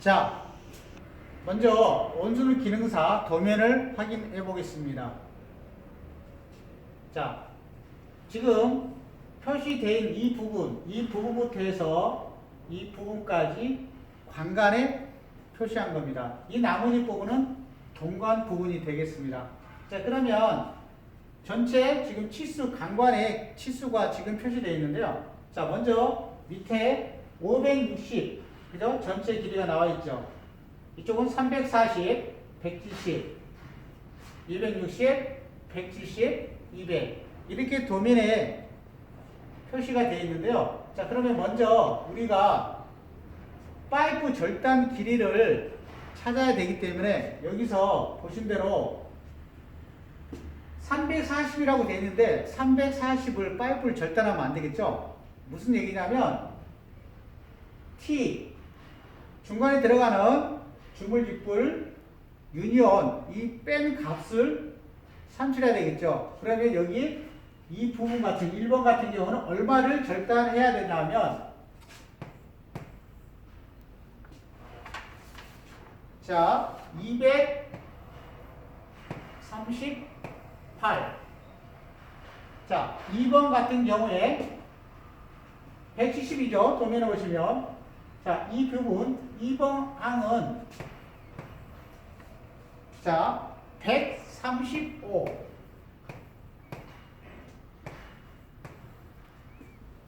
자, 먼저 원순을 기능사 도면을 확인해 보겠습니다. 자, 지금 표시된 이 부분, 이 부분부터 해서 이 부분까지 관간에 표시한 겁니다. 이 나머지 부분은 동관 부분이 되겠습니다. 자, 그러면 전체 지금 치수 강관에 치수가 지금 표시되어 있는데요. 자, 먼저 밑에 560 그죠? 전체 길이가 나와 있죠. 이쪽은 340, 170, 260, 170, 200 이렇게 도면에 표시가 되어 있는데요. 자, 그러면 먼저 우리가 파이프 절단 길이를 찾아야 되기 때문에 여기서 보신 대로 340이라고 되어 있는데 340을 파이프를 절단하면 안 되겠죠? 무슨 얘기냐면 T 중간에 들어가는 주물집불 유니온 이 뺀 값을 산출해야 되겠죠? 그러면 여기 이 부분 같은 1번 같은 경우는 얼마를 절단해야 되냐면 자 238. 자, 2번 같은 경우에 170이죠. 도면에 보시면. 자, 이 부분, 2번 항은 자, 135.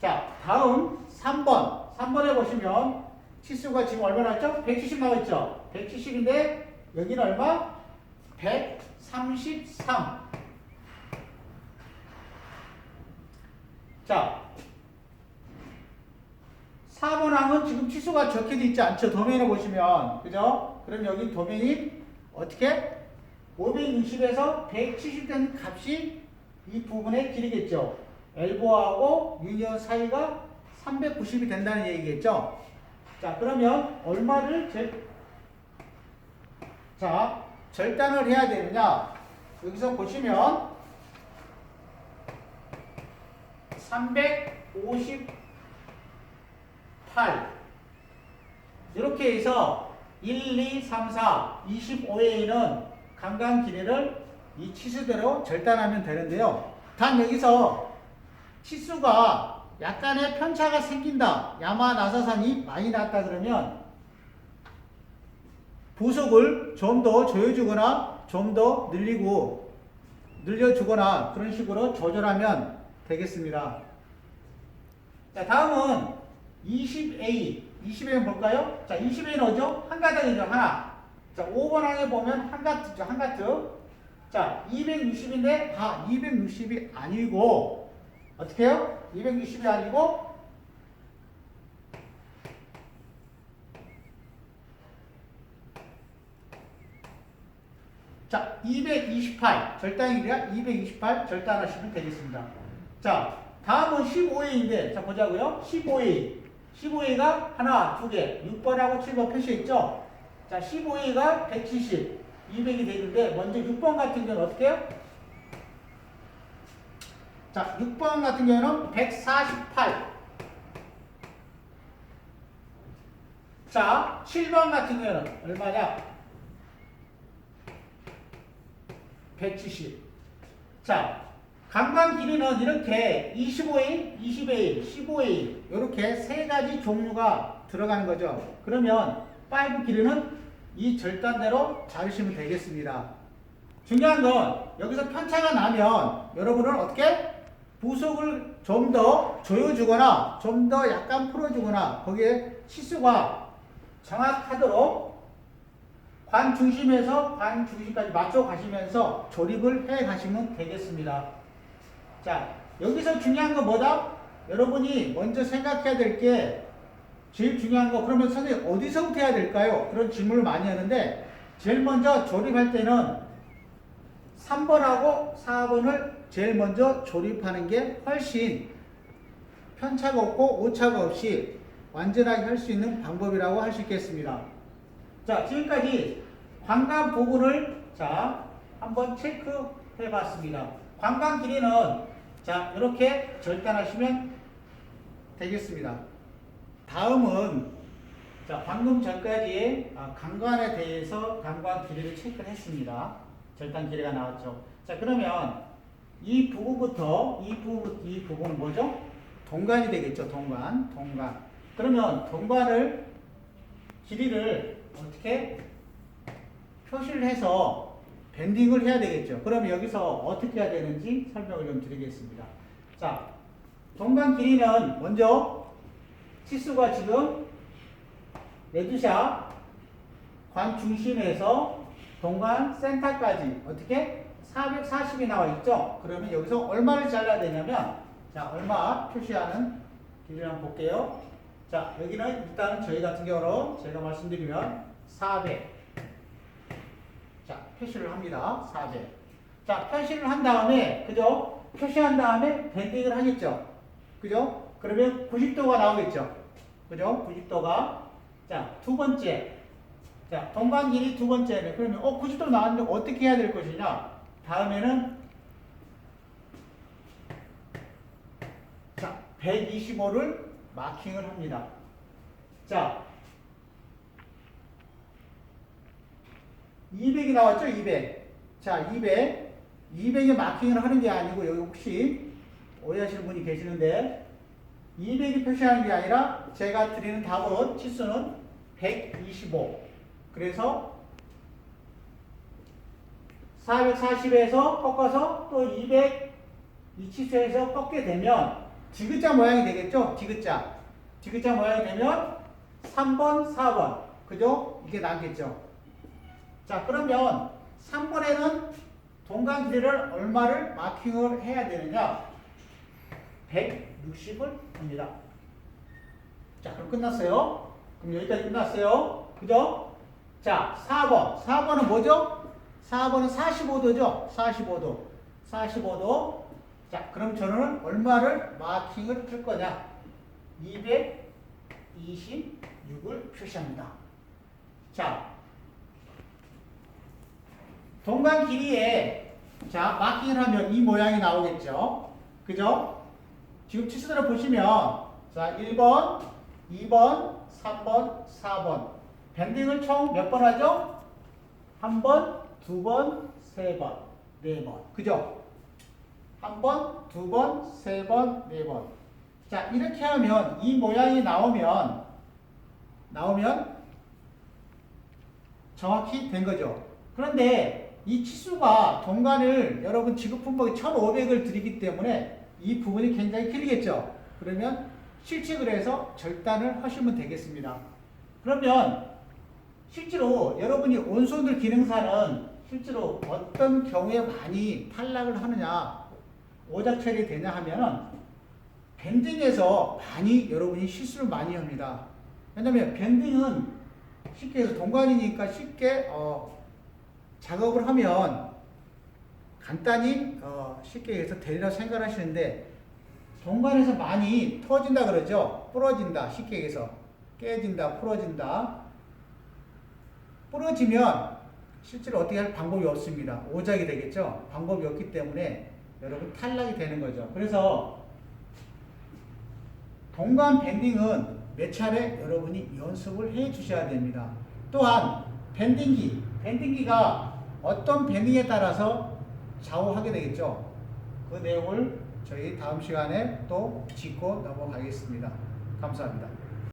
자, 다음 3번. 3번에 보시면 치수가 지금 얼마 나왔죠? 170 나와 있죠? 170인데 여기는 얼마? 133. 자, 4번 항은 지금 치수가 적혀져 있지 않죠? 도면에 보시면. 그죠? 그럼 여기 도면이 어떻게? 560에서 170된 값이 이 부분의 길이겠죠. 엘보하고 유니언 사이가 390이 된다는 얘기겠죠. 자, 그러면 얼마를 절, 자, 절단을 해야 되느냐? 여기서 보시면 358 이렇게 해서 1, 2, 3, 4, 25회에는 강간 길이를 이 치수대로 절단하면 되는데요. 단 여기서 치수가 약간의 편차가 생긴다. 야마나사산이 많이 났다 그러면 부속을 좀 더 조여주거나 좀 더 늘리고 늘려주거나 그런 식으로 조절하면 되겠습니다. 자, 다음은 20A. 20A는 볼까요? 자, 20A는 어죠? 한 가닥이죠, 하나. 자, 5번 항에 보면 한 가트죠, 한 가트. 자, 260인데, 아, 260이 아니고, 어떻게 해요? 260이 아니고, 자, 228. 절단이 길이가 228 절단하시면 되겠습니다. 자, 다음은 15A인데, 자, 보자고요. 15A. 15A가 하나, 두 개, 6번하고 7번 표시했죠? 자, 15A가 170, 200이 되는데, 먼저 6번 같은 경우는 어떻게 해요? 자, 6번 같은 경우는 148. 자, 7번 같은 경우는 얼마냐? 170. 자, 강간 길이는 이렇게 25일, 20일, 15일 이렇게 세 가지 종류가 들어가는 거죠. 그러면 파이브 길이는 이 절단대로 잡으시면 되겠습니다. 중요한 건 여기서 편차가 나면 여러분은 어떻게 부속을 좀 더 조여주거나 좀 더 약간 풀어주거나 거기에 치수가 정확하도록 관 중심에서 관 중심까지 맞춰 가시면서 조립을 해 가시면 되겠습니다. 자, 여기서 중요한 건 뭐다? 여러분이 먼저 생각해야 될 게 제일 중요한 거 그러면 선생님 어디서부터 해야 될까요? 그런 질문을 많이 하는데 제일 먼저 조립할 때는 3번하고 4번을 제일 먼저 조립하는 게 훨씬 편차가 없고 오차가 없이 완전하게 할 수 있는 방법이라고 할 수 있겠습니다. 자, 지금까지 관광 부분을 자, 한번 체크해 봤습니다. 관광 길이는 자, 이렇게 절단하시면 되겠습니다. 다음은 자, 방금 전까지 아, 강관에 대해서 강관 길이를 체크를 했습니다. 절단 길이가 나왔죠. 자, 그러면 이 부분부터 이 부분 이 부분은 뭐죠? 동관이 되겠죠. 동관, 동관. 그러면 동관을 길이를 어떻게 표시를 해서 밴딩을 해야 되겠죠. 그럼 여기서 어떻게 해야 되는지 설명을 좀 드리겠습니다. 자, 동관 길이는 먼저 치수가 지금 레드샷 관 중심에서 동관 센터까지 어떻게 440이 나와 있죠? 그러면 여기서 얼마를 잘라야 되냐면 자 얼마 표시하는 길이를 한번 볼게요. 자 여기는 일단 저희 같은 경우로 제가 말씀드리면 400. 자 표시를 합니다. 400. 자 표시를 한 다음에 그죠? 표시한 다음에 밴딩을 하겠죠. 그죠? 그러면 90도가 나오겠죠. 그죠? 90도가 자 두 번째 자 동관 길이 두 번째는 그러면 어 90도 나왔는데 어떻게 해야 될 것이냐? 다음에는 자 125를 마킹을 합니다. 자 200이 나왔죠? 200. 자, 200. 200에 마킹을 하는 게 아니고 여기 혹시 오해하시는 분이 계시는데 200이 표시하는 게 아니라 제가 드리는 답은 치수는 125. 그래서 440에서 꺾어서 또 200 이 치수에서 꺾게 되면 디귿자 모양이 되겠죠? 디귿자. 디귿자 모양이 되면 3번, 4번. 그죠? 이게 나겠죠? 자, 그러면 3번에는 동간 길이를 얼마를 마킹을 해야 되느냐? 160을 합니다. 자, 그럼 끝났어요. 그럼 여기까지 끝났어요. 그죠? 자, 4번. 4번은 뭐죠? 4번은 45도죠? 45도. 45도. 자, 그럼 저는 얼마를 마킹을 할 거냐? 226을 표시합니다. 자, 동간 길이에 자 마킹을 하면 이 모양이 나오겠죠. 그죠? 지금 치수대로 보시면 자 1번, 2번, 3번, 4번 밴딩을 총 몇 번 하죠? 한 번, 두 번, 세 번, 네 번. 그죠? 한 번, 두 번, 세 번, 네 번. 자 이렇게 하면 이 모양이 나오면 나오면 정확히 된 거죠. 그런데 이 치수가 동간을 여러분 지급 분목이 1500을 드리기 때문에 이 부분이 굉장히 길겠죠. 그러면 실측을 해서 절단을 하시면 되겠습니다. 그러면 실제로 여러분이 온손들 기능사는 실제로 어떤 경우에 많이 탈락을 하느냐 오작 처리되냐 하면은 밴딩에서 많이 여러분이 실수를 많이 합니다. 왜냐면 밴딩은 쉽게 해서 동관이니까 쉽게 어, 작업을 하면 간단히 어, 쉽게 해서 되리라 생각하시는데 동관에서 많이 터진다 그러죠. 부러진다. 쉽게 해서 깨진다, 부러진다. 부러지면 실제로 어떻게 할 방법이 없습니다. 오작이 되겠죠. 방법이 없기 때문에 여러분 탈락이 되는 거죠. 그래서 동관 밴딩은 몇 차례 여러분이 연습을 해 주셔야 됩니다. 또한 밴딩기, 밴딩기가 어떤 밴딩에 따라서 좌우하게 되겠죠. 그 내용을 저희 다음 시간에 또 짚고 넘어가겠습니다. 감사합니다.